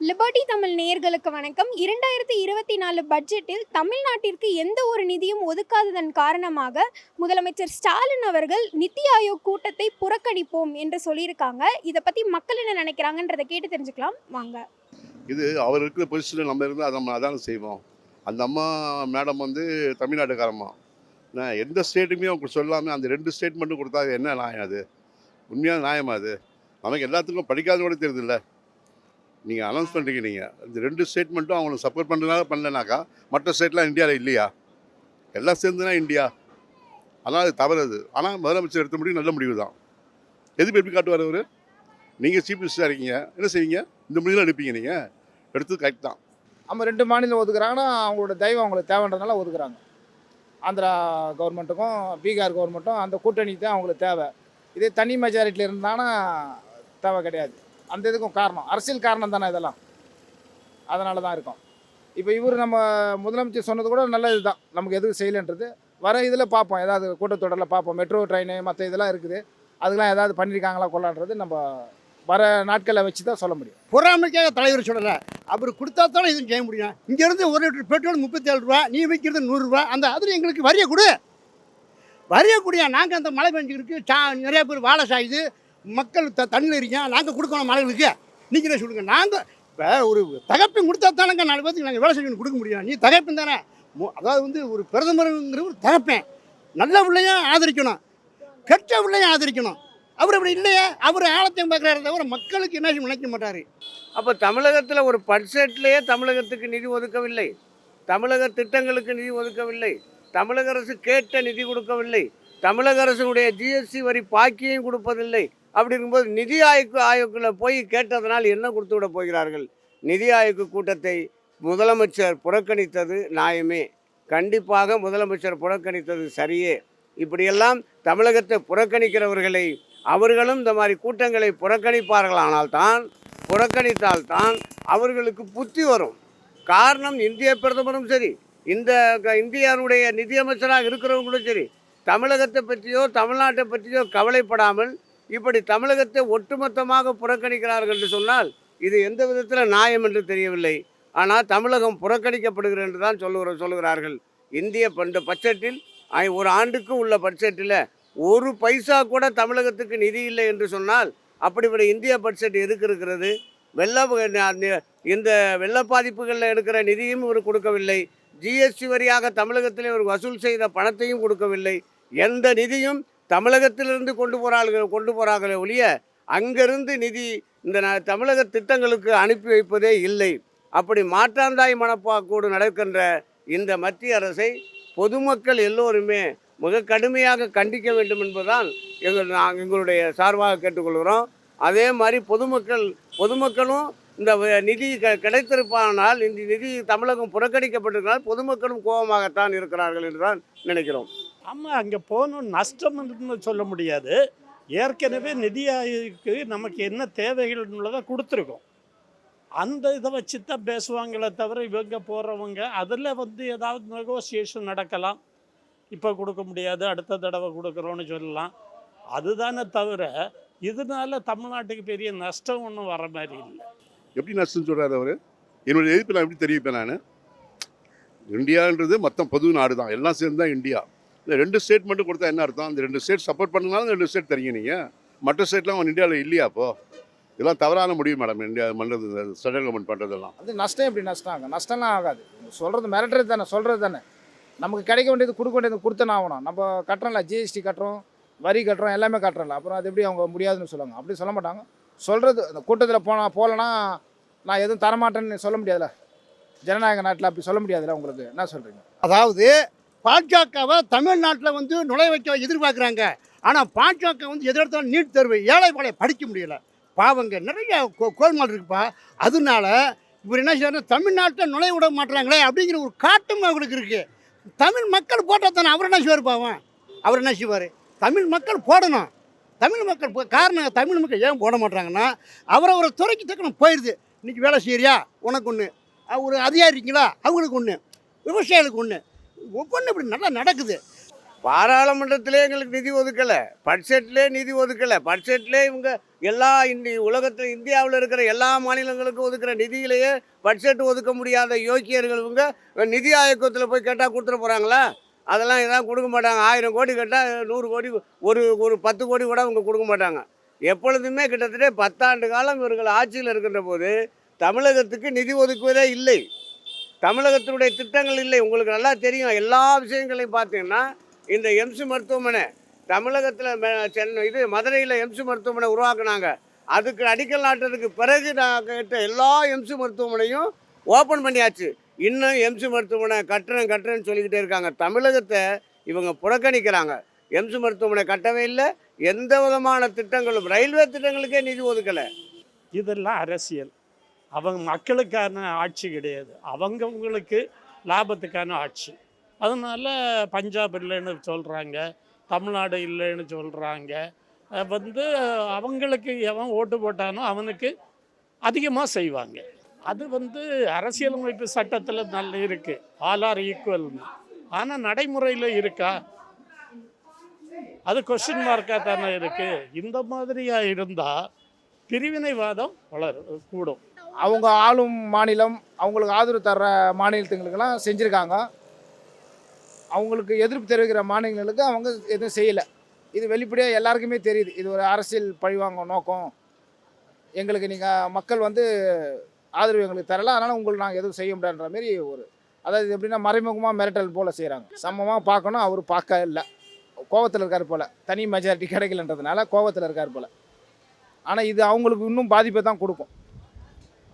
Liberty Tamil நேயர்களுக்கு வணக்கம். இரண்டாயிரத்தி இருபத்தி நாலு பட்ஜெட்டில் தமிழ்நாட்டிற்கு எந்த ஒரு நிதியும் ஒதுக்காததன் காரணமாக முதலமைச்சர் ஸ்டாலின் அவர்கள் நித்தி ஆயோக் கூட்டத்தை புறக்கணிப்போம் என்று சொல்லியிருக்காங்க. இதை பற்றி மக்கள் என்ன நினைக்கிறாங்கன்றதை கேட்டு தெரிஞ்சுக்கலாம். வாங்க. இது அவர் இருக்கிற பொசிஷனில் நம்ம இருந்தால் அதை நம்ம அதான செய்வோம். அந்த அம்மா மேடம் வந்து தமிழ்நாட்டுக்காரம்மா. நான் எந்த ஸ்டேட்டுமே அவங்க சொல்லாமல் அந்த ரெண்டு ஸ்டேட்மெண்ட்டும் கொடுத்தா அது என்ன நியாயம் அது? உண்மையான நியாயமா அது? நமக்கு எல்லாத்துக்கும் படிக்காத கூட தெரியுதுல்ல. நீங்கள் அனௌன்ஸ் பண்ணுறீங்க நீங்கள் இந்த ரெண்டு ஸ்டேட்மெண்ட்டும் அவங்களுக்கு சப்போர்ட் பண்ணுறதுனால பண்ணலனாக்கா மற்ற ஸ்டேட்லாம் இந்தியாவில் இல்லையா? எல்லாம் சேர்ந்துனா இந்தியா. ஆனால் அது தவறு அது ஆனால் முதலமைச்சர் எடுத்த முடிவு நல்ல முடிவு தான். எதுக்கு எப்படி காட்டுவார் அவர்? நீங்கள் சீஃப் மினிஸ்டராக இருக்கீங்க. என்ன செய்வீங்க? இந்த முடிவுலாம் எடுப்பீங்க நீங்கள் எடுத்தது கரெக்ட் தான். நம்ம ரெண்டு மாநிலம் ஒதுக்குறாங்கன்னா அவங்களோட தெய்வம் அவங்களுக்கு தேவைன்றதுனால ஒதுக்குறாங்க. ஆந்திரா கவர்மெண்ட்டுக்கும் பீகார் கவர்மெண்ட்டும் அந்த கூட்டணிக்கு தான் அவங்களுக்கு தேவை. இதே தனி மெஜாரிட்டியில் இருந்தாங்கன்னா தேவை கிடையாது. அந்த இதுக்கும் காரணம். அரசியல் காரணம் தானே இதெல்லாம். அதனால தான் இருக்கும். இப்போ இவர் நம்ம முதலமைச்சர் சொன்னது கூட நல்ல இதுதான். நமக்கு எதுவும் செய்யலைன்றது. வர இதில் பார்ப்போம். ஏதாவது கூட்டத்தொடரில் பார்ப்போம். மெட்ரோ ட்ரெயின் மற்ற இதெல்லாம் இருக்குது. அதுக்கெலாம் ஏதாவது பண்ணியிருக்காங்களா கொள்ளான்றது நம்ம வர நாட்களை வச்சு தான் சொல்ல முடியும். பொறாமைக்காக தலைவர் சொல்லலை. அவர் கொடுத்தா தானே இதுவும் செய்ய முடியும். இங்கேருந்து ஒரு லிட்டர் பெட்ரோல் முப்பத்தேழு ரூபா நீ விற்கிறது நூறுரூவா அந்த அதில் எங்களுக்கு வரிய கொடு. வரிய கூடிய நாங்கள் அந்த மழை பெஞ்சுருக்கு சா நிறைய பேர் வாழை சாயுது. மக்கள் த தண்ணியில் இருக்கேன் நாங்கள் கொடுக்கணும் மலைகளுக்கு நீங்களே சொல்லுங்கள் நாங்கள் இப்போ ஒரு தகப்பையும் கொடுத்தா தானங்க நாலு பேருக்கு நாங்கள் வேலை செஞ்சு கொடுக்க முடியும். நீ தகப்பன் தானே. மு- அதாவது வந்து ஒரு பிரதமருங்கிற ஒரு தகப்பேன். நல்ல பிள்ளையும் ஆதரிக்கணும். கெட்ட பிள்ளையும் ஆதரிக்கணும். அவர் அப்படி இல்லையே. அவர் ஆழத்தையும் பார்க்குறாரு தவிர மக்களுக்கு என்ன நினைக்க மாட்டார். அப்போ தமிழகத்தில் ஒரு பட்ஜெட்லேயே தமிழகத்துக்கு நிதி ஒதுக்கவில்லை. தமிழக திட்டங்களுக்கு நிதி ஒதுக்கவில்லை. தமிழக அரசு கேட்ட நிதி கொடுக்கவில்லை. தமிழக அரசினுடைய ஜிஎஸ்டி வரி பாக்கியும் கொடுப்பதில்லை. அப்படி இருக்கும்போது நிதி ஆயோக் ஆயோக்கில் போய் கேட்டதனால் என்ன கொடுத்து விட போகிறார்கள்? நிதி ஆயோக் கூட்டத்தை முதலமைச்சர் புறக்கணித்தது நியாயமே. கண்டிப்பாக முதலமைச்சர் புறக்கணித்தது சரியே. இப்படியெல்லாம் தமிழகத்தை புறக்கணிக்கிறவர்களை அவர்களும் இந்த மாதிரி கூட்டங்களை புறக்கணிப்பார்களானால் தான் புறக்கணித்தால்தான் அவர்களுக்கு புத்தி வரும். காரணம் இந்திய பிரதமரும் சரி இந்த க- இந்தியாவுடைய நிதியமைச்சராக இருக்கிறவங்களும் சரி தமிழகத்தை பற்றியோ தமிழ்நாட்டை பற்றியோ கவலைப்படாமல் இப்படி தமிழகத்தை ஒட்டுமொத்தமாக புறக்கணிக்கிறார்கள் என்று சொன்னால் இது எந்த விதத்தில் நியாயம் என்று தெரியவில்லை. ஆனால் தமிழகம் புறக்கணிக்கப்படுகிறது என்று தான் சொல்லுகிற சொல்லுகிறார்கள். இந்திய பண்ட பட்ஜெட்டில் ஒரு ஆண்டுக்கு உள்ள பட்ஜெட்டில் ஒரு பைசா கூட தமிழகத்துக்கு நிதி இல்லை என்று சொன்னால் அப்படிப்பட்ட இந்திய பட்ஜெட் எதுக்கு இருக்கிறது? வெள்ள இந்த வெள்ள பாதிப்புகளில் எடுக்கிற நிதியும் இவர் கொடுக்கவில்லை. ஜிஎஸ்டி வரியாக தமிழகத்திலே ஒரு வசூல் செய்த பணத்தையும் கொடுக்கவில்லை. எந்த நிதியும் தமிழகத்திலிருந்து கொண்டு போகிறார்கள் கொண்டு போகிறார்களே ஒழிய அங்கிருந்து நிதி இந்த ந- தமிழக திட்டங்களுக்கு அனுப்பி வைப்பதே இல்லை. அப்படி மாற்றாந்தாய் மனப்பாக்கோடு நடக்கின்ற இந்த மத்திய அரசை பொதுமக்கள் எல்லோருமே மிக கடுமையாக கண்டிக்க வேண்டும் என்பதுதான் எங்கள் நாங்கள் எங்களுடைய சார்பாக கேட்டுக்கொள்கிறோம். அதே மாதிரி பொதுமக்கள் பொதுமக்களும் இந்த நிதி க கிடைத்திருப்பானால் இந்த நிதி தமிழகம் புறக்கணிக்கப்பட்டிருந்தால் பொதுமக்களும் கோபமாகத்தான் இருக்கிறார்கள் என்று தான் நினைக்கிறோம். ஆமாம் அங்கே போகணும் நஷ்டம்னு சொல்ல முடியாது. ஏற்கனவே நிதி ஆயோக்கு நமக்கு என்ன தேவைகள்ன்றதை கொடுத்துருக்கோம். அந்த இதை வச்சு தான் பேசுவாங்களே தவிர இவங்க போகிறவங்க அதில் வந்து ஏதாவது நெகோசியேஷன் நடக்கலாம். இப்போ கொடுக்க முடியாது அடுத்த தடவை கொடுக்குறோன்னு சொல்லலாம். அதுதானே தவிர இதனால தமிழ்நாட்டுக்கு பெரிய நஷ்டம் ஒன்றும் வர மாதிரி இல்லை. எப்படி நஷ்டம் சொல்கிறார் அவர்? என்னுடைய எதிர்ப்பு நான் எப்படி தெரிவிப்பேன் நான்? இந்தியான்றது மொத்தம் பொது நாடு தான் எல்லாம் சேர்ந்து தான் இந்தியா. இந்த ரெண்டு ஸ்டேட் மட்டும் கொடுத்தா என்ன அர்த்தம்? அந்த ரெண்டு ஸ்டேட் சப்போர்ட் பண்ணனாலும் ரெண்டு ஸ்டேட் தரீங்க நீங்கள் மற்ற ஸ்டேட்லாம் அவன் இந்தியாவில் இல்லையா அப்போ? இதெல்லாம் தவறான முடிவு மேடம் இந்தியா பண்ணுறது இந்த சென்ட்ரல் கவர்மெண்ட் பண்ணுறதெல்லாம் அது நஷ்டம் எப்படி நஷ்டம் ஆகும்? நஷ்டம்லாம் ஆகாது. சொல்கிறது மிரட்டுறது தானே சொல்கிறது தானே. நமக்கு கிடைக்க வேண்டியது கொடுக்க வேண்டியது கொடுத்தன ஆகணும். நம்ம கட்டுறோம்ல ஜிஎஸ்டி கட்டுறோம் வரி கட்டுறோம் எல்லாமே கட்டுறோம்ல. அப்புறம் அது எப்படி அவங்க முடியாதுன்னு சொல்லுவாங்க. அப்படி சொல்ல மாட்டாங்க. சொல்கிறது அந்த கூட்டத்தில் போனால் போகலன்னா நான் எதுவும் தரமாட்டேன்னு சொல்ல முடியாதுல்ல. ஜனநாயக நாட்டில் அப்படி சொல்ல முடியாதுல்ல உங்களுக்கு? என்ன சொல்கிறீங்க அதாவது பாஜகவை தமிழ்நாட்டில் வந்து நுழைய வைக்க எதிர்பார்க்குறாங்க. ஆனால் பாஜக வந்து எதிர்த்தாலும் நீட் தேர்வு ஏழை பாளைய படிக்க முடியல. பாவங்க நிறைய கோ- கோல்மால் இருக்குப்பா. அதனால இவர் என்ன செய்யறாரு தமிழ்நாட்டில் நுழைய விட மாட்டுறாங்களே அப்படிங்கிற ஒரு காட்டும் அவங்களுக்கு இருக்குது தமிழ் மக்கள் போட்டால் தானே அவர் என்ன செய்வார் பாவன் அவர் என்ன செய்வார்? தமிழ் மக்கள் போடணும். தமிழ் மக்கள் காரணம் தமிழ் மக்கள் ஏன் போட மாட்டாங்கன்னா அவரவரை துறைக்கு தக்கணும் போயிடுது இன்றைக்கி வேலை செய்கிறியா உனக்கு ஒன்று ஒரு அதிகாரி இருக்கீங்களா? அவங்களுக்கு ஒன்று விவசாயிகளுக்கு ஒன்று ஒவ்வொன்றும் இப்படி நல்லா நடக்குது. பாராளுமன்றத்திலே எங்களுக்கு நிதி ஒதுக்கலை. பட்ஜெட்லேயே நிதி ஒதுக்கலை. பட்ஜெட்லே இவங்க எல்லா இந்தி உலகத்தில் இந்தியாவில் இருக்கிற எல்லா மாநிலங்களுக்கும் ஒதுக்குற நிதியிலேயே பட்ஜெட் ஒதுக்க முடியாத யோக்கியர்கள் இவங்க நிதி ஆயக்கத்தில் போய் கேட்டால் கொடுத்துட போகிறாங்களா அதெல்லாம் எதாவது கொடுக்க மாட்டாங்க. ஆயிரம் கோடி கேட்டால் நூறு கோடி ஒரு ஒரு பத்து கோடி கூட அவங்க கொடுக்க மாட்டாங்க. எப்பொழுதுமே கிட்டத்தட்ட பத்தாண்டு காலம் இவர்கள் ஆட்சியில் இருக்கின்ற போது தமிழகத்துக்கு நிதி ஒதுக்குவதே இல்லை. தமிழகத்தினுடைய திட்டங்கள் இல்லை. உங்களுக்கு நல்லா தெரியும். எல்லா விஷயங்களையும் பார்த்தீங்கன்னா இந்த எம்சி மருத்துவமனை தமிழகத்தில் சென்னை இது மதுரையில் எம்சி மருத்துவமனை உருவாக்குனாங்க. அதுக்கு அடிக்கல் நாட்டுறதுக்கு பிறகு நான் கேட்ட எல்லா எம்சி மருத்துவமனையும் ஓப்பன் பண்ணியாச்சு. இன்னும் எம்சி மருத்துவமனை கட்டுறேன் கட்டுறேன்னு சொல்லிக்கிட்டே இருக்காங்க. தமிழகத்தை இவங்க புறக்கணிக்கிறாங்க. எம்சி மருத்துவமனை கட்டவே இல்லை. எந்த விதமான திட்டங்களும் ரயில்வே திட்டங்களுக்கே நிதி ஒதுக்கலை. இதெல்லாம் அரசியல். அவங்க மக்களுக்கான ஆட்சி கிடையாது. அவங்கவுங்களுக்கு லாபத்துக்கான ஆட்சி. அதனால் பஞ்சாப் இல்லைன்னு சொல்கிறாங்க தமிழ்நாடு இல்லைன்னு சொல்கிறாங்க வந்து அவங்களுக்கு எவன் ஓட்டு போட்டானோ அவனுக்கு அதிகமாக செய்வாங்க. அது வந்து அரசியலமைப்பு சட்டத்தில் நல்ல இருக்குது ஆல் ஆர் ஈக்குவல்னு ஆனால் நடைமுறையில் இருக்கா? அது கொஸ்டின் மார்க்காக தானே இருக்குது இந்த மாதிரியாக இருந்தால் பிரிவினைவாதம் வளரும் கூடும். அவங்க ஆளும் மாநிலம் அவங்களுக்கு ஆதரவு தர்ற மாநிலத்துங்களுக்கெல்லாம் செஞ்சுருக்காங்க. அவங்களுக்கு எதிர்ப்பு தெரிவிக்கிற மாநிலங்களுக்கு அவங்க எதுவும் செய்யலை. இது வெளிப்படையாக எல்லாருக்குமே தெரியுது. இது ஒரு அரசியல் பழிவாங்க நோக்கம். எங்களுக்கு நீங்கள் மக்கள் வந்து ஆதரவு எங்களுக்கு தரல. அதனால் உங்களுக்கு நாங்கள் எதுவும் செய்ய முடியாதுன்ற மாரி ஒரு அதாவது இது எப்படின்னா மறைமுகமாக மிரட்டல் போல் செய்கிறாங்க சமமாக பார்க்கணும். அவர் பார்க்க இல்லை. கோவத்தில் இருக்கார் போல். தனி மெஜாரிட்டி கிடைக்கலன்றதுனால கோவத்தில் இருக்கார் போல். ஆனால் இது அவங்களுக்கு இன்னும் பாதிப்பை தான் கொடுக்கும்.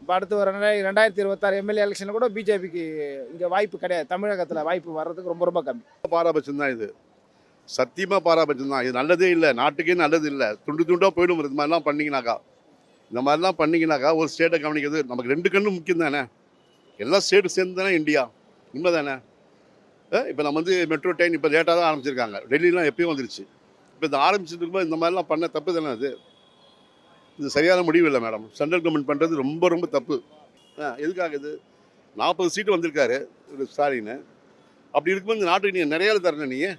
இப்போ அடுத்து வர ரெண்டாயிரத்தி ரெண்டாயிரத்தி இருபத்தாறு எம்எல்ஏ எலெக்ஷனில் கூட பிஜேபிக்கு இங்கே வாய்ப்பு கிடையாது. தமிழகத்தில் வாய்ப்பு வர்றதுக்கு ரொம்ப ரொம்ப கம்மி. பாராபட்சம் தான் இது. சத்தியமாக பாரபட்சம் தான். இது நல்லதே இல்லை. நாட்டுக்கே நல்லது இல்லை. துண்டு துண்டாக போயிடும் இது மாதிரிலாம் பண்ணிங்கனாக்கா இந்த மாதிரிலாம் பண்ணிங்கனாக்கா ஒரு ஸ்டேட்டை கவனிக்கிறது நமக்கு ரெண்டு கண்ணும் முக்கியம் தானே? எல்லா ஸ்டேட்டும் சேர்ந்து தானே இந்தியா உண்மை தானே இப்போ நம்ம வந்து மெட்ரோ ட்ரெயின் இப்போ லேட்டாக தான் ஆரம்பிச்சிருக்காங்க. டெல்லிலாம் எப்பயும் வந்துருச்சு. இப்போ இந்த ஆரம்பிச்சிருக்கும்போது இந்த மாதிரிலாம் பண்ண தப்பு தானே அது? இது சரியான முடிவு இல்லை மேடம். சென்ட்ரல் கவர்மெண்ட் பண்ணுறது ரொம்ப ரொம்ப தப்பு. ஆ, எதுக்காக இது? நாற்பது சீட்டு வந்திருக்காரு இவரு ஸ்டாலின். அப்படி இருக்கும்போது இந்த நாட்டுக்கு நீங்கள் நிறைய தரணும் நீங்கள்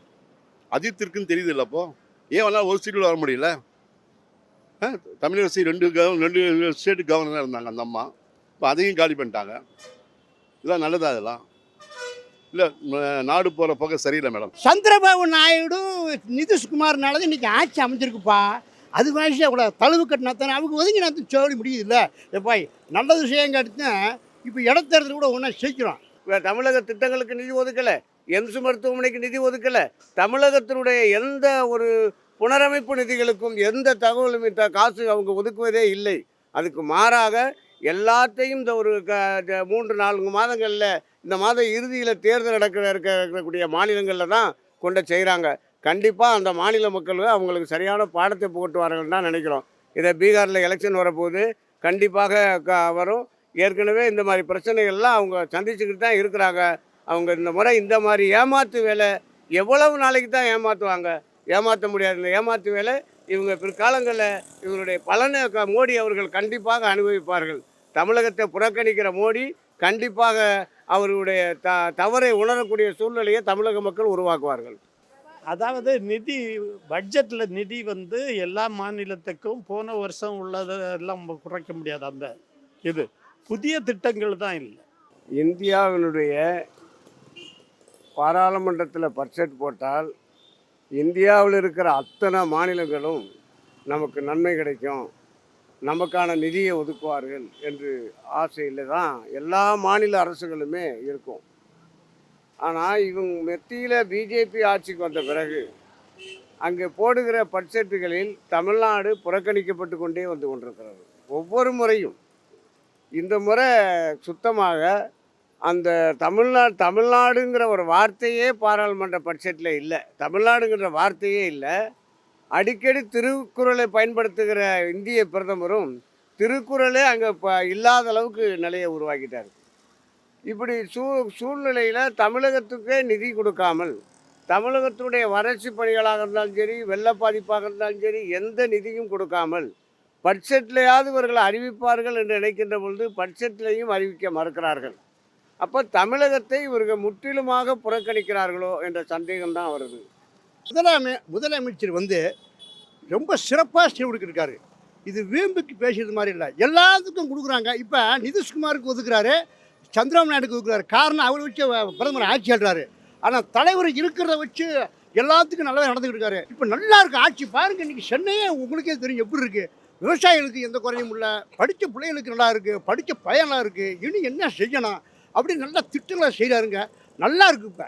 அஜித் இருக்குன்னு தெரியுது இல்லை அப்போது ஏன் வந்தாலும் ஒரு சீட்டில் வர முடியல? ஆ, ரெண்டு கவர் ரெண்டு ஸ்டேட்டு கவர்னராக இருந்தாங்க அந்த அம்மா. இப்போ அதையும் காலி பண்ணிட்டாங்க. இதெல்லாம் நல்லதா இதெல்லாம்? இல்லை நாடு போகிற போக சரியில்லை மேடம். சந்திரபாபு நாயுடு நிதிஷ்குமார்னால தான் இன்றைக்கி ஆட்சி அமைஞ்சிருக்குப்பா. அது வாசியாக கூட தழுவு கட்டினா தானே அவங்க ஒதுங்கி நான் சொல்லி முடியுது இல்லை எப்பா நல்ல விஷயம் கட்டினா இப்போ இடத்தேர்தல் கூட ஒன்றா சேர்க்கிறோம் தமிழக திட்டங்களுக்கு நிதி ஒதுக்கலை. எம்சு மருத்துவமனைக்கு நிதி ஒதுக்கலை. தமிழகத்தினுடைய எந்த ஒரு புனரமைப்பு நிதிகளுக்கும் எந்த தகவலும் காசு அவங்க ஒதுக்குவதே இல்லை. அதுக்கு மாறாக எல்லாத்தையும் இந்த ஒரு க மூன்று நான்கு மாதங்களில் இந்த மாத இறுதியில் தேர்தல் நடக்கிற இருக்கக்கூடிய மாநிலங்களில் தான் கொண்டு செய்கிறாங்க கண்டிப்பாக அந்த மாநில மக்கள் அவங்களுக்கு சரியான பாடத்தை புகட்டுவார்கள் தான் நினைக்கிறோம். இதை பீகாரில் எலெக்ஷன் வரப்போகுது கண்டிப்பாக க வரும். ஏற்கனவே இந்த மாதிரி பிரச்சனைகள்லாம் அவங்க சந்திச்சுக்கிட்டு தான் இருக்கிறாங்க. அவங்க இந்த முறை இந்த மாதிரி ஏமாத்து வேலை எவ்வளவு நாளைக்கு தான் ஏமாற்றுவாங்க ஏமாற்ற முடியாது. இந்த ஏமாத்து வேலை இவங்க பிற்காலங்களில் இவங்களுடைய பலனை க- மோடி அவர்கள் கண்டிப்பாக அனுபவிப்பார்கள். தமிழகத்தை புறக்கணிக்கிற மோடி கண்டிப்பாக அவர்களுடைய த தவறை உணரக்கூடிய சூழ்நிலையை தமிழக மக்கள் உருவாக்குவார்கள். அதாவது நிதி பட்ஜெட்டில் நிதி வந்து எல்லா மாநிலத்துக்கும் போன வருஷம் உள்ளதெல்லாம் நம்ம குறைக்க முடியாது அந்த இது. புதிய திட்டங்கள் தான் இல்லை. இந்தியாவினுடைய பாராளுமன்றத்தில் பட்ஜெட் போட்டால் இந்தியாவில் இருக்கிற அத்தனை மாநிலங்களும் நமக்கு நன்மை கிடைக்கும். நமக்கான நிதியை ஒதுக்குவார்கள் என்று ஆசையில் தான் எல்லா மாநில அரசுகளுமே இருக்கும். ஆனால் இவங்க மத்தியில் பிஜேபி ஆட்சிக்கு வந்த பிறகு அங்கே போடுகிற பட்ஜெட்டுகளில் தமிழ்நாடு புறக்கணிக்கப்பட்டு கொண்டே வந்து கொண்டிருக்கிறது. ஒவ்வொரு முறையும். இந்த முறை சுத்தமாக அந்த தமிழ்நாடு தமிழ்நாடுங்கிற ஒரு வார்த்தையே பாராளுமன்ற பட்ஜெட்டில் இல்லை. தமிழ்நாடுங்கிற வார்த்தையே இல்லை. அடிக்கடி திருக்குறளை பயன்படுத்துகிற இந்திய பிரதமரும் திருக்குறளே அங்கே இப்போ இல்லாத அளவுக்கு நிலையை உருவாக்கிட்டார். இப்படி சூ சூழ்நிலையில் தமிழகத்துக்கே நிதி கொடுக்காமல் தமிழகத்தினுடைய வறட்சி பணிகளாக இருந்தாலும் சரி வெள்ள பாதிப்பாக இருந்தாலும் சரி எந்த நிதியும் கொடுக்காமல் பட்ஜெட்லையாவது இவர்கள் அறிவிப்பார்கள் என்று நினைக்கின்ற பொழுது பட்ஜெட்லையும் அறிவிக்க மறுக்கிறார்கள். அப்போ தமிழகத்தை இவர்கள் முற்றிலுமாக புறக்கணிக்கிறார்களோ என்ற சந்தேகம்தான் வருது. முதலாமை முதலமைச்சர் வந்து ரொம்ப சிறப்பாக செயல்படுத்திருக்காரு இது வீம்புக்கு பேசுறது மாதிரி இல்லை. எல்லாத்துக்கும் கொடுக்குறாங்க. இப்போ நிதிஷ்குமாருக்கு ஒதுக்குறாரு. சந்திரபாபு நாயுடுக்கு கொடுக்குறாரு. காரணம் அவரை வச்சு பிரதமர் ஆட்சி ஆடுறாரு ஆனால் தலைவர் இருக்கிறத வச்சு எல்லாத்துக்கும் நல்லா நடந்துக்கிட்டு இருக்காரு. இப்போ நல்லா இருக்கு. ஆட்சி பாருங்க. இன்னைக்கு சென்னையே உங்களுக்கே தெரியும் எப்படி இருக்கு. விவசாயிகளுக்கு எந்த குறையும் இல்லை. படித்த பிள்ளைகளுக்கு நல்லா இருக்கு. படித்த பயனாக இருக்குது இருக்கு. இனி என்ன செய்யணும்? அப்படின்னு நல்லா திட்டங்களை செய்கிறாருங்க நல்லா இருக்கு இப்போ.